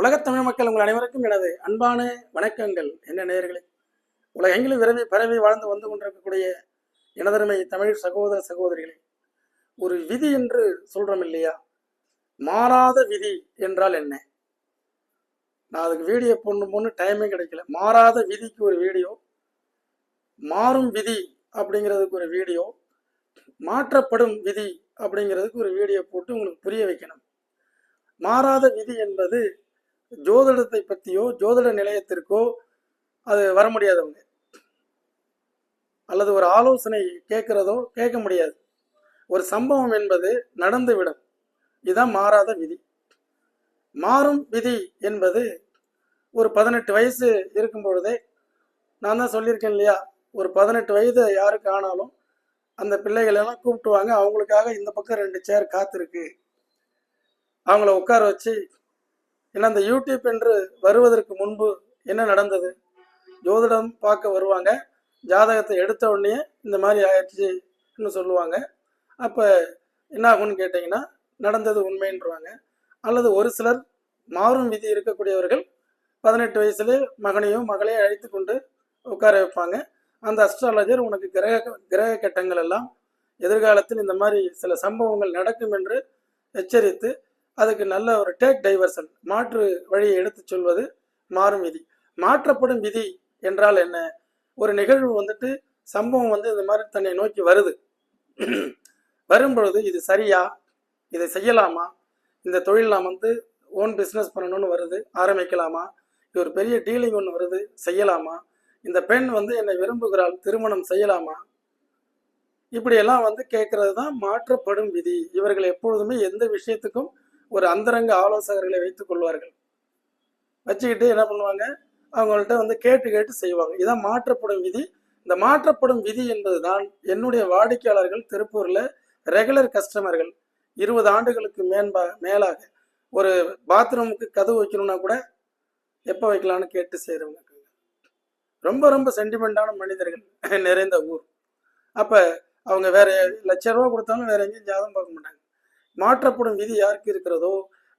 உலகத் தமிழ் மக்கள் உங்கள் அனைவருக்கும் எனது அன்பான வணக்கங்கள். என்ன நேயர்களே? உலகெங்கிலும் விரவி பரவி வாழ்ந்து வந்து கொண்டிருக்கக்கூடிய எனதருமை தமிழ் சகோதர சகோதரிகளே ஒரு விதி என்று சொல்றோம் இல்லையா? மாறாத விதி என்றால் என்ன? நான் அதுக்கு வீடியோ போடணும் பொண்ணு டைமே கிடைக்கல. மாறாத விதிக்கு ஒரு வீடியோ மாறும் விதி அப்படிங்கிறதுக்கு ஒரு வீடியோ மாற்றப்படும் விதி அப்படிங்கிறதுக்கு ஒரு வீடியோ போட்டு உங்களுக்கு புரிய வைக்கணும். மாறாத விதி என்பது ஜோதிடத்தை பற்றியோ ஜோதிட நிலையத்திற்கோ அது வர முடியாதவங்க. அல்லது ஒரு ஆலோசனை கேட்கிறதோ கேட்க முடியாது. ஒரு சம்பவம் என்பது நடந்துவிடும். இதுதான் மாறாத விதி. மாறும் விதி என்பது ஒரு பதினெட்டு வயசு இருக்கும் பொழுதே நான் தான் சொல்லியிருக்கேன் இல்லையா? ஒரு பதினெட்டு வயது யாருக்கு ஆனாலும் அந்த பிள்ளைகளெல்லாம் கூப்பிட்டு கூப்பிட்டுவாங்க அவங்களுக்காக இந்த பக்கம் ரெண்டு சேர் காத்திருக்கு. அவங்கள உட்கார வச்சு ஏன்னா அந்த யூடியூப் என்று வருவதற்கு முன்பு என்ன நடந்தது? ஜோதிடம் பார்க்க வருவாங்க. ஜாதகத்தை எடுத்த உடனே இந்த மாதிரி ஆயிடுச்சுன்னு சொல்லுவாங்க. அப்போ என்ன ஆகும்னு கேட்டிங்கன்னா நடந்தது உண்மைன்றவாங்க. அல்லது ஒரு சிலர் மாறும் விதி இருக்கக்கூடியவர்கள் பதினெட்டு வயசுலேயே மகனையும் மகளையும் அழைத்து கொண்டு உட்கார வைப்பாங்க. அந்த அஸ்ட்ராலஜர் உனக்கு கிரக கிரக கட்டங்கள் எல்லாம் எதிர்காலத்தில் இந்த மாதிரி சில சம்பவங்கள் நடக்கும் என்று எச்சரித்து அதுக்கு நல்ல ஒரு டேக் டைவர்சன் மாற்று வழியை எடுத்துச் சொல்வது மாறும் விதி. மாற்றப்படும் விதி என்றால் என்ன? ஒரு நிகழ்வு வந்துட்டு சம்பவம் வந்து இந்த மாதிரி தன்னை நோக்கி வருது. வரும்பொழுது இது சரியா? இதை செய்யலாமா? இந்த தொழில் நாம் வந்து ஓன் பிஸ்னஸ் பண்ணணும்னு வருது ஆரம்பிக்கலாமா? இது ஒரு பெரிய டீலிங் ஒன்று வருது செய்யலாமா? இந்த பெண் வந்து என்னை விரும்புகிறாள் திருமணம் செய்யலாமா? இப்படியெல்லாம் வந்து கேட்கறது தான் மாற்றப்படும் விதி. இவர்கள் எப்பொழுதுமே எந்த விஷயத்துக்கும் ஒரு அந்தரங்க ஆலோசகர்களை வைத்துக் கொள்வார்கள். வச்சுக்கிட்டு என்ன பண்ணுவாங்க? அவங்கள்ட்ட வந்து கேட்டு கேட்டு செய்வாங்க. இதான் மாற்றப்படும் விதி. இந்த மாற்றப்படும் விதி என்பதுதான் என்னுடைய வாடிக்கையாளர்கள் திருப்பூர்ல ரெகுலர் கஸ்டமர்கள் இருபது ஆண்டுகளுக்கு மேன்பா மேலாக ஒரு பாத்ரூமுக்கு கதவு வைக்கணும்னா கூட எப்போ வைக்கலாம்னு கேட்டு செய்கிறவங்க ரொம்ப ரொம்ப சென்டிமெண்டான மனிதர்கள் நிறைந்த ஊர். அப்போ அவங்க வேற லட்ச ரூபா கொடுத்தாலும் வேற எங்கேயும் ஜாதகம் பார்க்க மாட்டாங்க. மாற்றப்படும் விதி யாருக்கு இருக்கிறதோ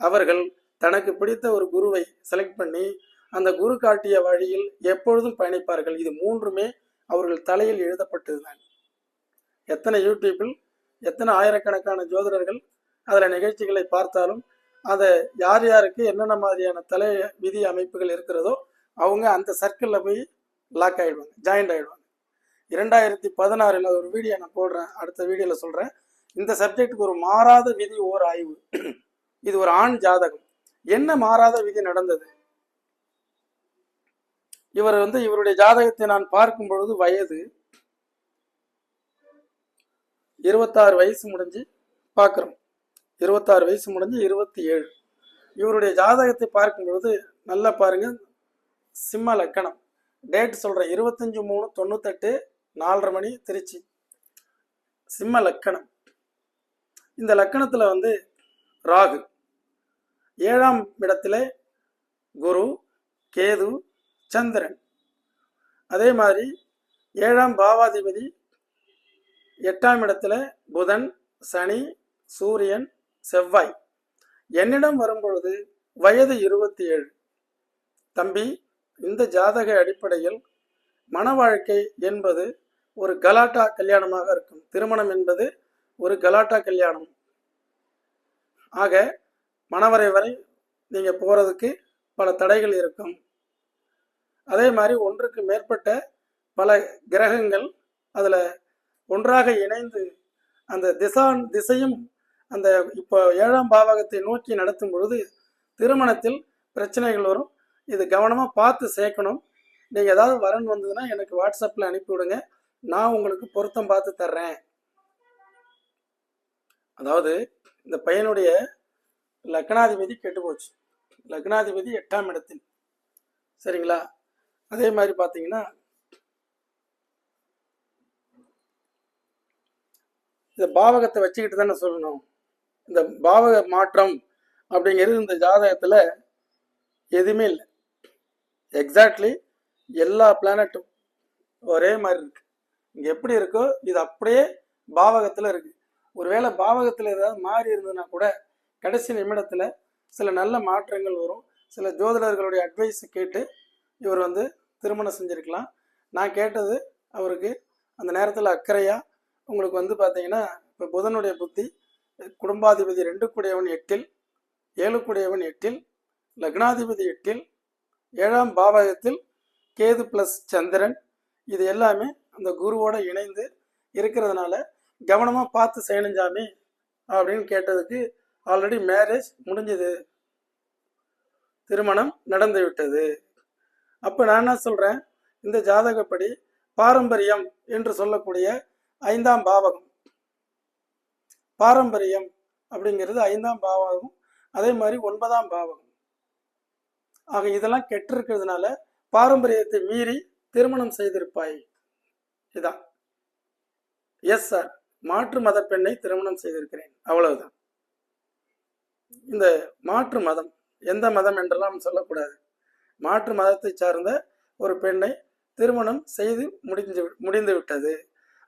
அவர்கள் தனக்கு பிடித்த ஒரு குருவை செலக்ட் பண்ணி அந்த குரு காட்டிய வழியில் எப்பொழுதும் பயணிப்பார்கள். இது மூன்றுமே அவர்கள் தலையில் எழுதப்பட்டதுதான். எத்தனை யூடியூப்பில் எத்தனை ஆயிரக்கணக்கான ஜோதிடர்கள் அதில் நிகழ்ச்சிகளை பார்த்தாலும் அதை யார் யாருக்கு என்னென்ன மாதிரியான தலை விதி அமைப்புகள் இருக்கிறதோ அவங்க அந்த சர்க்கிளில் போய் லாக் ஆகிடுவாங்க ஜாயிண்ட் ஆகிடுவாங்க இரண்டாயிரத்தி பதினாறில் ஒரு வீடியோ நான் போடுறேன் அடுத்த வீடியோவில் சொல்கிறேன் இந்த சப்ஜெக்ட்டுக்கு ஒரு மாறாத விதி ஓர் ஆய்வு. இது ஒரு ஆண் ஜாதகம். என்ன மாறாத விதி நடந்தது? இவர் வந்து இவருடைய ஜாதகத்தை நான் பார்க்கும் பொழுது வயது இருபத்தாறு வயசு முடிஞ்சு பார்க்குறோம். இருபத்தாறு வயசு முடிஞ்சு இருபத்தி ஏழு இவருடைய ஜாதகத்தை பார்க்கும் பொழுது நல்லா பாருங்க சிம்ம லக்கணம். டேட் சொல்கிறேன் இருபத்தஞ்சு மூணு தொண்ணூத்தெட்டு நாலரை மணி திருச்சி. சிம்ம லக்கணம். இந்த லக்கணத்தில் வந்து ராகு. ஏழாம் இடத்துல குரு கேது சந்திரன். அதே மாதிரி ஏழாம் பாவாதிபதி எட்டாம் இடத்துல புதன் சனி சூரியன் செவ்வாய். என்னிடம் வரும்பொழுது வயது இருபத்தி ஏழு தம்பி இந்த ஜாதக அடிப்படையில் மன வாழ்க்கை என்பது ஒரு கலாட்டா கல்யாணமாக இருக்கும். திருமணம் என்பது ஒரு கலாட்டா கல்யாணம். ஆக மணவரை வரை நீங்கள் போகிறதுக்கு பல தடைகள் இருக்கும். அதே மாதிரி ஒன்றுக்கு மேற்பட்ட பல கிரகங்கள் அதில் ஒன்றாக இணைந்து அந்த திசான் திசையும் அந்த இப்போ ஏழாம் பாவகத்தை நோக்கி நடத்தும் பொழுது திருமணத்தில் பிரச்சனைகள் வரும். இது கவனமாக பார்த்து சேர்க்கணும். நீங்கள் ஏதாவது வரன் வந்ததுன்னா எனக்கு வாட்ஸ்அப்பில் அனுப்பி விடுங்க நான் உங்களுக்கு பொருத்தம் பார்த்து தர்றேன். அதாவது இந்த பையனுடைய லக்னாதிபதி கெட்டு போச்சு. லக்னாதிபதி எட்டாம் இடத்தில். சரிங்களா? அதே மாதிரி பார்த்தீங்கன்னா இந்த பாவகத்தை வச்சுக்கிட்டு தானே சொல்லணும். இந்த பாவக மாற்றம் அப்படிங்கிறது இந்த ஜாதகத்தில் எதுவுமே இல்லை. எக்ஸாக்ட்லி எல்லா பிளானட்டும் ஒரே மாதிரி இருக்கு. இங்கே எப்படி இருக்கோ இது அப்படியே பாவகத்தில் இருக்கு. ஒருவேளை பாவகத்தில் ஏதாவது மாறி இருந்ததுன்னா கூட கடைசி நிமிடத்தில் சில நல்ல மாற்றங்கள் வரும். சில ஜோதிடர்களுடைய அட்வைஸ் கேட்டு இவர் வந்து திருமணம் செஞ்சுருக்கலாம். நான் கேட்டது அவருக்கு அந்த நேரத்தில் அக்கறையாக உங்களுக்கு வந்து பார்த்தீங்கன்னா இப்போ புதனுடைய புத்தி குடும்பாதிபதி ரெண்டு கூடையவன் எட்டில் ஏழு கூடையவன் எட்டில் லக்னாதிபதி எட்டில் ஏழாம் பாவகத்தில் கேது ப்ளஸ் சந்திரன் இது எல்லாமே அந்த குருவோடு இணைந்து இருக்கிறதுனால கவனமாக பார்த்து செய்யணும் சாமி அப்படின்னு கேட்டதுக்கு ஆல்ரெடி மேரேஜ் முடிஞ்சது. திருமணம் நடந்து விட்டது. அப்போ நான் என்ன சொல்கிறேன் இந்த ஜாதகப்படி பாரம்பரியம் என்று சொல்லக்கூடிய ஐந்தாம் பாவகம். பாரம்பரியம் அப்படிங்கிறது ஐந்தாம் பாவகம் அதே மாதிரி ஒன்பதாம் பாவகம். ஆக இதெல்லாம் கெட்டிருக்கிறதுனால பாரம்பரியத்தை மீறி திருமணம் செய்திருப்பாய். இதான். எஸ் சார் மாற்று மத பெண்ணை திருமணம் செய்திருக்கிறேன். அவ்வளவுதான். இந்த மாற்று மதம் எந்த மதம் என்றெல்லாம் சொல்லக்கூடாது. மாற்று மதத்தை சார்ந்த ஒரு பெண்ணை திருமணம் செய்து முடிஞ்சு முடிந்து விட்டது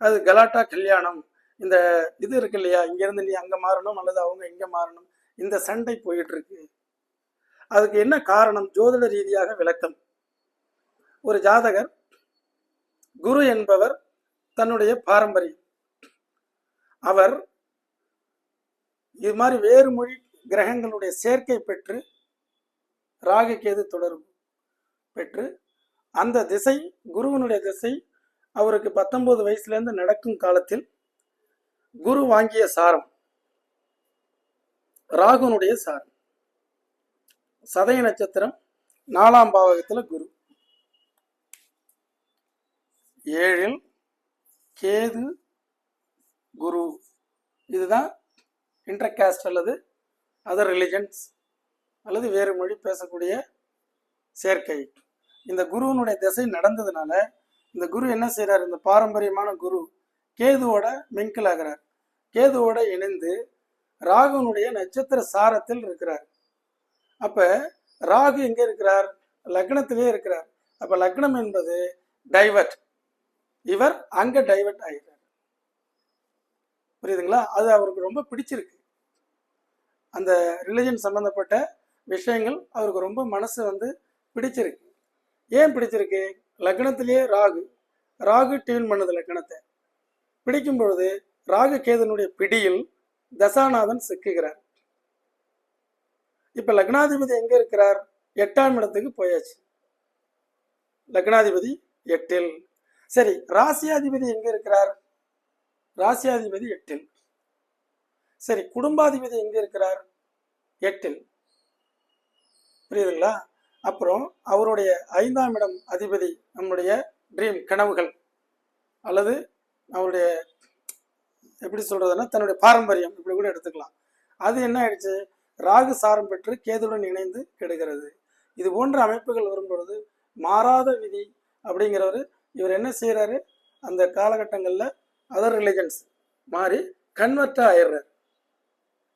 அது கலாட்டா கல்யாணம். இந்த இது இருக்கு இல்லையா? இங்கேருந்து நீ அங்கே மாறணும் அல்லது அவங்க இங்கே மாறணும். இந்த சண்டை போயிட்டு இருக்கு அதுக்கு என்ன காரணம்? ஜோதிட ரீதியாக விளக்கம். ஒரு ஜாதகர் குரு என்பவர் தன்னுடைய பாரம்பரியம். அவர் இது மாதிரி வேறு மொழி கிரகங்களுடைய சேர்க்கை பெற்று ராகு கேது தொடர்பு பெற்று அந்த திசை குருவனுடைய திசை அவருக்கு பத்தொன்பது வயசுலேருந்து நடக்கும் காலத்தில் குரு வாங்கிய சாரம் ராகுனுடைய சாரம். சதய நட்சத்திரம் நாலாம் பாவகத்தில் குரு. ஏழில் கேது குரு. இதுதான் இன்டர்காஸ்ட் அல்லது அதர் ரிலிஜன்ஸ் அல்லது வேறு மொழி பேசக்கூடிய சேர்க்கை. இந்த குருவினுடைய திசை நடந்ததுனால இந்த குரு என்ன செய்கிறார் இந்த பாரம்பரியமான குரு கேதுவோட மிங்கிள் ஆகிறார் கேதுவோட இணைந்து ராகுனுடைய நட்சத்திர சாரத்தில் இருக்கிறார். அப்போ ராகு எங்கே இருக்கிறார்? லக்னத்திலே இருக்கிறார். அப்போ லக்னம் என்பது டைவர்ட் இவர் அங்கே டைவர்ட் ஆகிறார் புரியுதுங்களா? அது அவருக்கு ரொம்ப பிடிச்சிருக்கு. அந்த ரிலிஜன் சம்மந்தப்பட்ட விஷயங்கள் அவருக்கு ரொம்ப மனசு வந்து பிடிச்சிருக்கு. ஏன் பிடிச்சிருக்கு? லக்னத்திலேயே ராகு. ராகு டியூன் பண்ணுது லக்னத்தை. பிடிக்கும் பொழுது ராகு கேதனுடைய பிடியில் தசாநாதன் சிக்குகிறார். இப்ப லக்னாதிபதி எங்க இருக்கிறார்? எட்டாம் இடத்துக்கு போயாச்சு. லக்னாதிபதி எட்டில். சரி ராசியாதிபதி எங்க இருக்கிறார்? ராசியாதிபதி எட்டில். சரி குடும்பாதிபதி எங்க இருக்கிறார்? எட்டில். புரியுதுங்களா? அப்புறம் அவருடைய ஐந்தாம் இடம் அதிபதி நம்முடைய ட்ரீம் கனவுகள் அல்லது அவருடைய எப்படி சொல்றதுன்னா தன்னுடைய பாரம்பரியம் இப்படி கூட எடுத்துக்கலாம். அது என்ன ஆயிடுச்சு? ராகு சாரம் பெற்று கேதுடன் இணைந்து கெடுகிறது. இது போன்ற அமைப்புகள் வரும்பொழுது மாறாத விதி அப்படிங்கிறவர் இவர் என்ன செய்கிறாரு அந்த காலகட்டங்களில் அதர் ரிலிஜன்ஸ் மாறி கன்வெர்ட்டாக ஆயிடுறாரு.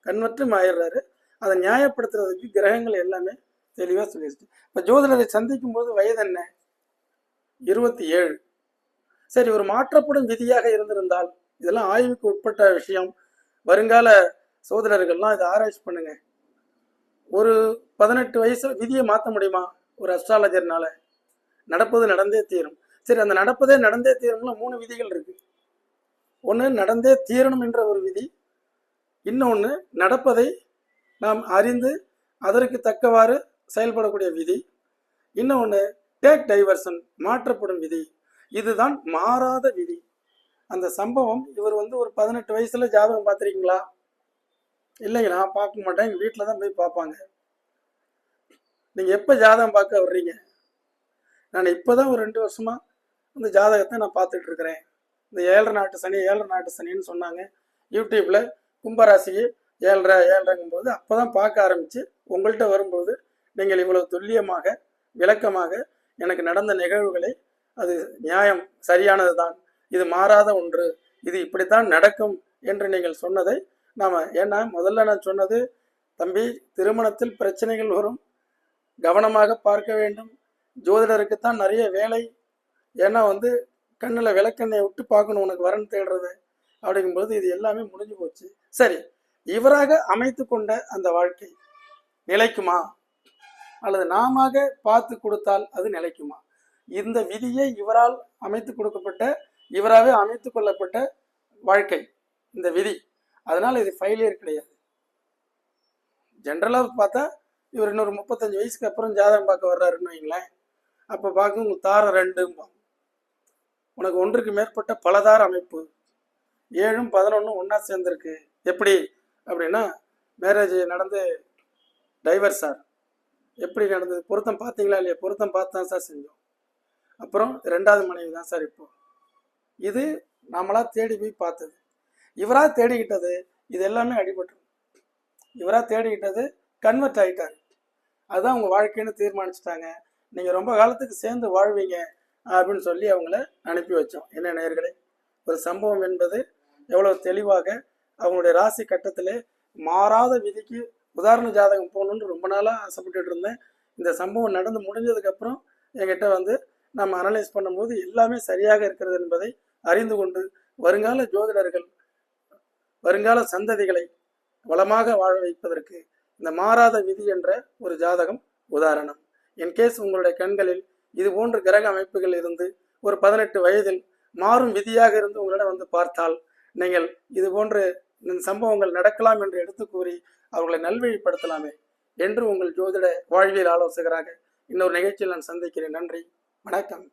கன்வெர்ட்டும் ஆயிடுறாரு அதை நியாயப்படுத்துறதுக்கு கிரகங்கள் எல்லாமே தெளிவாக சொல்லிடுச்சு. இப்போ ஜோதிடத்தை சந்திக்கும் போது வயது என்ன? இருபத்தி ஏழு. சரி ஒரு மாற்றப்படும் விதியாக இருந்திருந்தால் இதெல்லாம் ஆய்வுக்கு உட்பட்ட விஷயம். வருங்கால சோதரர்கள்லாம் இதை ஆராய்ச்சி பண்ணுங்க. ஒரு பதினெட்டு வயசு விதியை மாற்ற முடியுமா? ஒரு அஸ்ட்ராலஜர்னால நடப்பது நடந்தே தீரும். சரி அந்த நடப்பதே நடந்தே தீரும்ல மூணு விதிகள் இருக்குது ஒன்று நடந்தே தீரணும் என்ற ஒரு விதி இன்னொன்று நடப்பதை நாம் அறிந்து அதற்கு தக்கவாறு செயல்படக்கூடிய விதி இன்னொன்று டேக் டைவர்சன் மாற்றப்படும் விதி. இதுதான் மாறாத விதி. அந்த சம்பவம் இவர் வந்து ஒரு பதினெட்டு வயசுல ஜாதகம் பார்த்துருக்கீங்களா? இல்லைங்க நான் பார்க்க மாட்டேன். எங்கள் வீட்டில் தான் போய் பார்ப்பாங்க. நீங்கள் எப்போ ஜாதகம் பார்க்க வர்றீங்க? நான் இப்போ தான் ஒரு ரெண்டு வருஷமாக அந்த ஜாதகத்தை நான் பார்த்துட்ருக்குறேன் இந்த ஏழரை நாட்டு சனி ஏழரை நாட்டு சனின்னு சொன்னாங்க. யூடியூப்ல கும்பராசிக்கு ஏழரை ஏழரைங்கும்போது அப்போ தான் பார்க்க ஆரம்பித்து உங்கள்கிட்ட வரும்போது நீங்கள் இவ்வளவு துல்லியமாக விளக்கமாக எனக்கு நடந்த நிகழ்வுகளை அது நியாயம் சரியானது தான் இது மாறாத ஒன்று இது இப்படித்தான் நடக்கும் என்று நீங்கள் சொன்னதை நாம ஏன்னா முதல்ல நான் சொன்னது தம்பி திருமணத்தில் பிரச்சனைகள் வரும் கவனமாக பார்க்க வேண்டும் ஜோதிடருக்குத்தான் நிறைய வேலை ஏன்னா வந்து கண்ணில் விளக்கெண்ணெயை விட்டு பார்க்கணும் உனக்கு வரன் தேடுறது அப்படிங்கும்போது இது எல்லாமே முடிஞ்சு போச்சு. சரி இவராக அமைத்து கொண்ட அந்த வாழ்க்கை நிலைக்குமா? அல்லது நாம பார்த்து கொடுத்தால் அது நிலைக்குமா? இந்த விதியை இவரால் அமைத்து கொடுக்கப்பட்ட இவராகவே அமைத்து கொள்ளப்பட்ட வாழ்க்கை இந்த விதி. அதனால் இது ஃபெயிலியர் கிடையாது. ஜென்ரலாக பார்த்தா இவர் இன்னொரு முப்பத்தஞ்சு வயசுக்கு அப்புறம் ஜாதகம் பார்க்க வர்றாருன்னு வைங்களேன். அப்போ பார்க்க உங்களுக்கு தாரம் ரெண்டும்பாங்க. உனக்கு ஒன்றுக்கு மேற்பட்ட பலதார அமைப்பு. ஏழும் பதினொன்றும் ஒன்றா சேர்ந்துருக்கு. எப்படி? அப்படின்னா மேரேஜ் நடந்து டைவர் சார் எப்படி நடந்தது? பொருத்தம் பார்த்தீங்களா இல்லையா? பொருத்தம் பார்த்து தான் சார் செஞ்சோம். அப்புறம் ரெண்டாவது மனைவி தான் சார் இப்போ. இது நாமளாக தேடி போய் பார்த்தது. இவராக தேடிக்கிட்டது இது எல்லாமே அடிபட்டுரும். இவராக தேடிக்கிட்டது கன்வெர்ட் ஆகிட்டாரு அதுதான் உங்கள் வாழ்க்கைன்னு தீர்மானிச்சிட்டாங்க. நீங்கள் ரொம்ப காலத்துக்கு சேர்ந்து வாழ்வீங்க. அப்படின்னு சொல்லி அவங்கள அனுப்பி வச்சோம். என்ன நேர்களே ஒரு சம்பவம் என்பது எவ்வளவு தெளிவாக அவங்களுடைய ராசி கட்டத்தில் மாறாத விதிக்கு உதாரண ஜாதகம் போகணுன்னு ரொம்ப நாளாக ஆசைப்பட்டுட்டு இருந்தேன். இந்த சம்பவம் நடந்து முடிஞ்சதுக்கப்புறம் என்கிட்ட வந்து நம்ம அனலைஸ் பண்ணும்போது எல்லாமே சரியாக இருக்கிறது என்பதை அறிந்து கொண்டு வருங்கால ஜோதிடர்கள் வருங்கால சந்ததிகளை வளமாக வாழ வைப்பதற்கு இந்த மாறாத விதி என்ற ஒரு ஜாதகம் உதாரணம். இன்கேஸ் உங்களுடைய கண்களில் இது போன்ற கிரக அமைப்புகள் இருந்து ஒரு பதினெட்டு வயதில் மாறும் விதியாக இருந்து உங்களிடம் வந்து பார்த்தால் நீங்கள் இது போன்ற சம்பவங்கள் நடக்கலாம் என்று எடுத்து கூறி அவர்களை நல்வழிப்படுத்தலாமே என்று உங்கள் ஜோதிட வாழ்வியல் ஆலோசகராக இன்னொரு நிகழ்ச்சியில் நான் சந்திக்கிறேன். நன்றி. வணக்கம்.